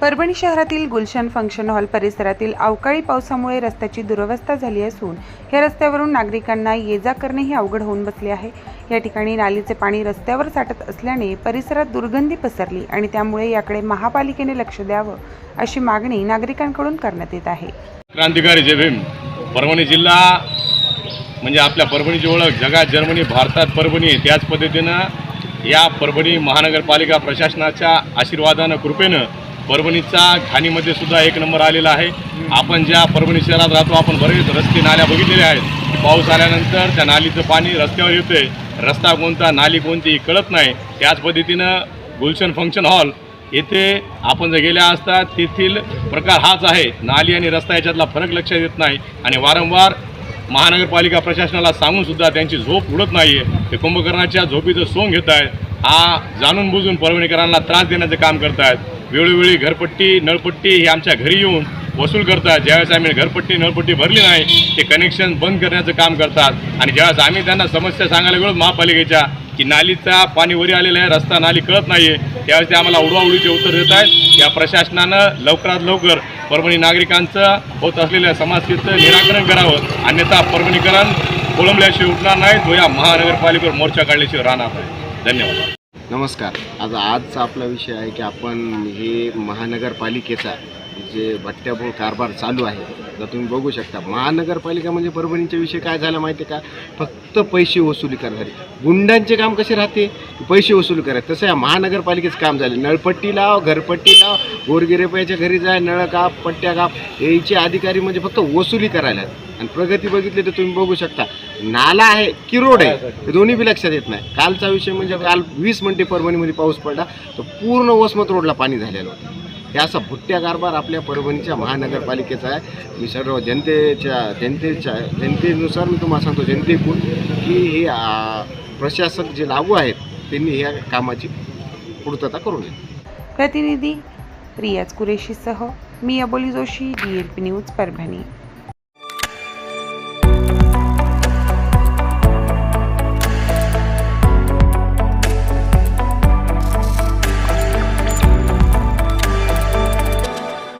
परभणी शहरातील Gulshan function hall परिसरातील अवकाळी पावसामुळे रस्त्याची दुरवस्था झाली असून या रस्त्यावरून नागरिकांना ये जा करणेही अवघड होऊन बसले आहे या ठिकाणी नालीचे पाणी रस्त्यावर साठत असल्याने परिसरात दुर्गंधी पसरली आणि त्यामुळे याकडे महापालिकेने लक्ष द्यावं अशी मागणी नागरिकांकडून करण्यात येत आहे क्रांतिकारी जयभीम परभणी जिल्हा म्हणजे आपल्या परभणीची ओळख जगात जर्मनी भारतात परभणी आहे. त्याच पद्धतीनं या परभणी महानगरपालिका प्रशासनाच्या आशीर्वादानं कृपेनं परभणीचा घाणीमध्ये सुद्धा एक नंबर आलेला आहे. आपण ज्या परभणी शहरात राहतो आपण बरेच रस्ते नाल्या बघितलेल्या आहेत. पाऊस आल्यानंतर त्या नालीचं पाणी रस्त्यावर येतंय. रस्ता कोणता नाली कोणती कळत नाही. त्याच पद्धतीनं गुलशन फंक्शन हॉल येथे आपण जर गेल्या असता तेथील प्रकार हाच आहे. नाली आणि रस्ता याच्यातला फरक लक्षात येत नाही. आणि वारंवार महानगरपालिका प्रशासनाला सांगूनसुद्धा त्यांची झोप उडत नाही आहे ते कुंभकर्णाच्या झोपीचं सोंग घेत आहेत हा जाणून बुजून परभणीकरांना त्रास देण्याचं काम करत आहेत वेळोवेळी घरपट्टी नळपट्टी ही आमच्या घरी येऊन वसूल करतात. ज्यावेळेस आम्ही घरपट्टी नळपट्टी भरली नाही ते कनेक्शन बंद करण्याचं काम करतात. आणि ज्यावेळेस आम्ही त्यांना समस्या सांगायला गेलो महापालिकेच्या की नालीचा पाणी वरी आलेला आहे रस्ता नाली कळत नाही आहे त्यावेळेस ते आम्हाला उडवाउडीचे उत्तर देत आहेत. या प्रशासनानं लवकरात लवकर परभणी नागरिकांचं होत असलेल्या समस्येचं निराकरण करावं. अन्यथा परभणीकरण कोलंबल्याशिवाय उठणार नाही तो या महानगरपालिकेवर मोर्चा काढल्याशिवाय राहणार नाही धन्यवाद. नमस्कार. आज आजचा आपला विषय आहे की आपण हे महानगरपालिकेचा जे भट्ट्याभोळ कारभार चालू आहे तर तुम्ही बघू शकता. महानगरपालिका म्हणजे परभणीच्या विषय काय झाला माहिती आहे का? फक्त पैसे वसुली करणारे. गुंडांचे काम कसे राहते? पैसे वसूल करायचे तसं या महानगरपालिकेचं काम झाले. नळपट्टी लाव घरपट्टी लाव गोरगिरेपायच्या घरी जाय नळ काप पट्ट्या काप. याचे अधिकारी म्हणजे फक्त वसुली करायला. आहेत. आणि प्रगती बघितली तर तुम्ही बघू शकता. नाला आहे की रोड आहे हे दोन्ही बी लक्षात येत नाही. कालचा विषय म्हणजे काल वीस मिनिटे परभणीमध्ये पाऊस पडला तर पूर्ण वसमत रोडला पाणी झालेलं होतं. हे असा भुट्ट्या कारभार आपल्या परभणीच्या महानगरपालिकेचा आहे. मी सर्व जनतेच्या जनतेच्या जनतेनुसार मी तुम्हाला सांगतो जनतेकडून की हे प्रशासक जे लागू आहेत त्यांनी ह्या कामाची पूर्तता करू नये प्रतिनिधी रियाज कुरेशीसह मी Aboli Joshi D L P news Parbhani.